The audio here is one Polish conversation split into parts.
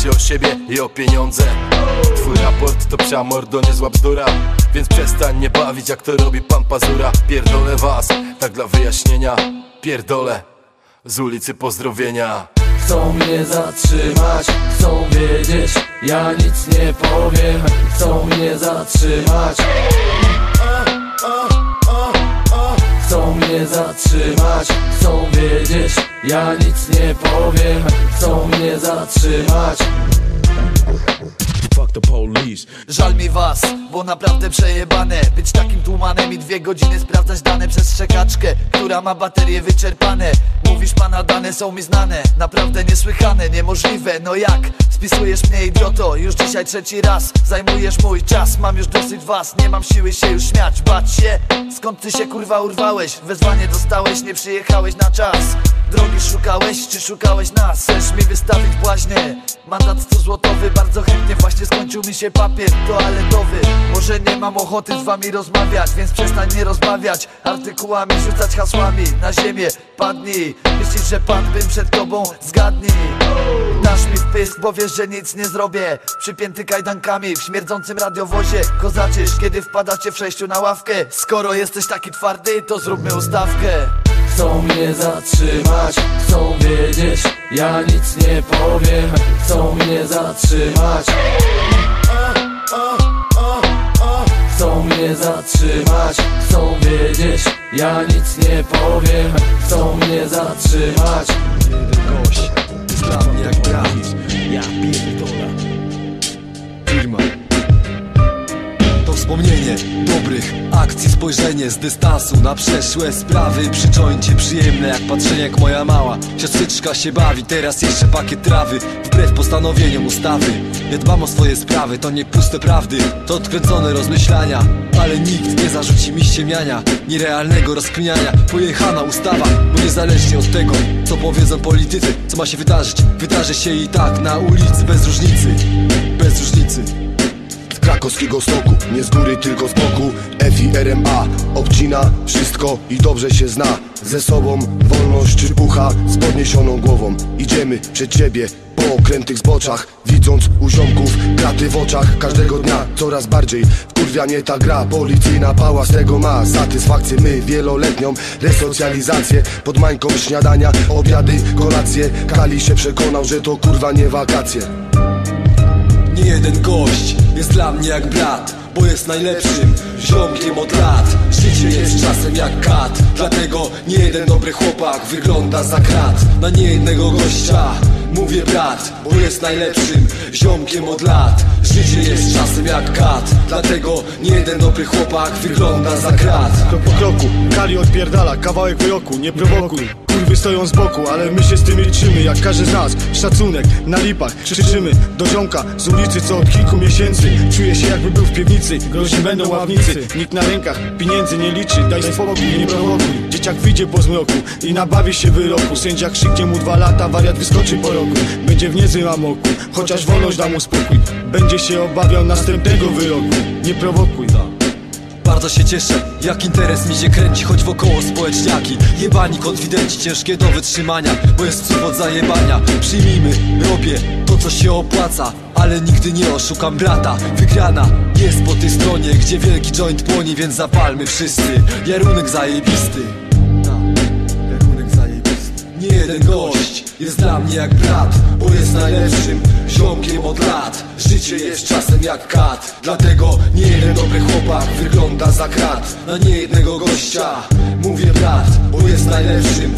dbacie o siebie i o pieniądze. Twój raport to psia mordo, bzdura. Więc przestań nie bawić jak to robi pan Pazura. Pierdolę was, tak dla wyjaśnienia. Pierdolę z ulicy pozdrowienia. Chcą mnie zatrzymać, chcą wiedzieć Ja nic nie powiem. Chcą mnie zatrzymać. Chcą mnie zatrzymać, chcą wiedzieć Ja nic nie powiem. Chcą mnie zatrzymać Fuck the police. Żal mi was, bo naprawdę przejebane. Być takim tłumanem i dwie godziny sprawdzać dane przez szczekaczkę Która ma baterie wyczerpane. Mówisz pana dane są mi znane. Naprawdę niesłychane, niemożliwe, no jak? Spisujesz mnie idioto, już dzisiaj trzeci raz Zajmujesz mój czas, mam już dosyć was Nie mam siły się już śmiać, bać się? Skąd ty się kurwa urwałeś? Wezwanie dostałeś, nie przyjechałeś na czas. Drogi szukałeś, czy szukałeś nas? Chcesz mi wystawić błaźnie? Mandat 100 złotowy, bardzo chętnie Właśnie skończył mi się papier toaletowy. Może nie mam ochoty z wami rozmawiać Więc przestań mnie rozbawiać. Artykułami, rzucać hasłami Na ziemię, padnij. Myślisz, że padłbym przed tobą? Zgadnij? Dasz mi wpysk, bo wiesz, że nic nie zrobię. Przypięty kajdankami w śmierdzącym radiowozie. Kozaczysz, kiedy wpadacie w sześciu na ławkę. Skoro jesteś taki twardy, to zróbmy ustawkę Chcą mnie zatrzymać, chcą wiedzieć Ja nic nie powiem Chcą mnie zatrzymać. Chcą mnie zatrzymać, chcą wiedzieć Ja nic nie powiem Chcą mnie zatrzymać akcji, spojrzenie z dystansu na przeszłe sprawy. Przy joincie przyjemne jak patrzenie jak moja mała Siostrzyczka się bawi, teraz jeszcze pakiet trawy Wbrew postanowieniom ustawy. Nie dbam o swoje sprawy, to nie puste prawdy To odkręcone rozmyślania. Ale nikt nie zarzuci mi ściemiania Nierealnego rozkminiania. Pojechana ustawa, bo niezależnie od tego Co powiedzą politycy, co ma się wydarzyć Wydarzy się i tak na ulicy bez różnicy Bez różnicy krakowskiego stoku Nie z góry, tylko z boku. FIRMA obcina wszystko i dobrze się zna. Ze sobą wolność czy pucha z podniesioną głową. Idziemy przed ciebie po okrętych zboczach. Widząc u ziomków kraty w oczach Każdego dnia coraz bardziej. Wkurwia nie ta gra Policyjna pała z tego ma satysfakcję. My wieloletnią resocjalizację Pod mańką śniadania, obiady, kolacje. Kali się przekonał, że to kurwa nie wakacje Nie jeden gość jest dla mnie jak brat Bo jest najlepszym ziomkiem od lat. Życie jest czasem jak kat Dlatego nie jeden dobry chłopak wygląda za krat. Na niejednego gościa mówię brat Bo jest najlepszym ziomkiem od lat. Życie jest czasem jak kat Dlatego nie jeden dobry chłopak wygląda za krat. Krok po kroku, Kali odpierdala, kawałek wyroku, nie prowokuj Kurwy stoją z boku, ale my się z tym liczymy Jak każdy z nas, szacunek, na lipach Krzyczymy do ziomka z ulicy, co od kilku miesięcy. Czuję się jakby był w piwnicy, groźni będą ławnicy. Nikt na rękach pieniędzy nie liczy, daj spokój, nie prowokuj Dzieciak wyjdzie po zmroku i nabawi się wyroku. Sędzia krzyknie mu dwa lata, wariat wyskoczy po roku. Będzie w niezłym amoku, chociaż wolność da mu spokój. Będzie się obawiał następnego wyroku. Nie prowokuj, Bardzo się cieszę, jak interes mi się kręci Choć wokoło społeczniaki. Jebani konfidenci, ciężkie do wytrzymania Bo jest cud od zajebania. Przyjmijmy, robię to co się opłaca Ale nigdy nie oszukam brata. Wygrana jest po tej stronie Gdzie wielki joint płonie, więc zapalmy wszyscy. Jarunek zajebisty Nie jeden gość jest dla mnie jak brat Bo jest najlepszym ziomkiem od lat. Życie jest czasem jak kat Dlatego nie jeden dobry chłopak wygląda za krat. Na niejednego gościa mówię brat Bo jest najlepszym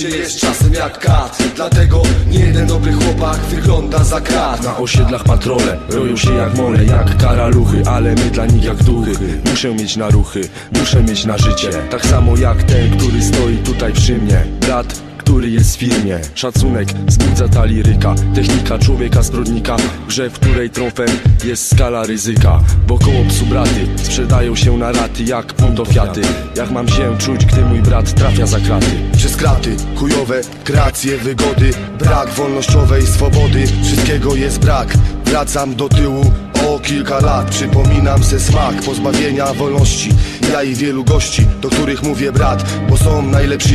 Życie jest czasem jak kat. Dlatego nie jeden dobry chłopak wygląda za krat. Na osiedlach patrole roją się jak mole, jak karaluchy Ale my dla nich jak duchy. Muszę mieć na ruchy, muszę mieć na życie. Tak samo jak ten, który stoi tutaj przy mnie. Brat, który jest w firmie. Szacunek wzbudza ta liryka Technika człowieka zbrodnika. Grze, w której trofem jest skala ryzyka. Bo koło psu braty sprzedają się na raty Jak punto fiaty Jak mam się czuć, gdy mój brat trafia za kraty? Przez kraty, chujowe kreacje, wygody Brak wolnościowej swobody, wszystkiego jest brak. Wracam do tyłu o kilka lat. Przypominam se smak pozbawienia wolności. Ja i wielu gości, do których mówię brat Bo są najlepsi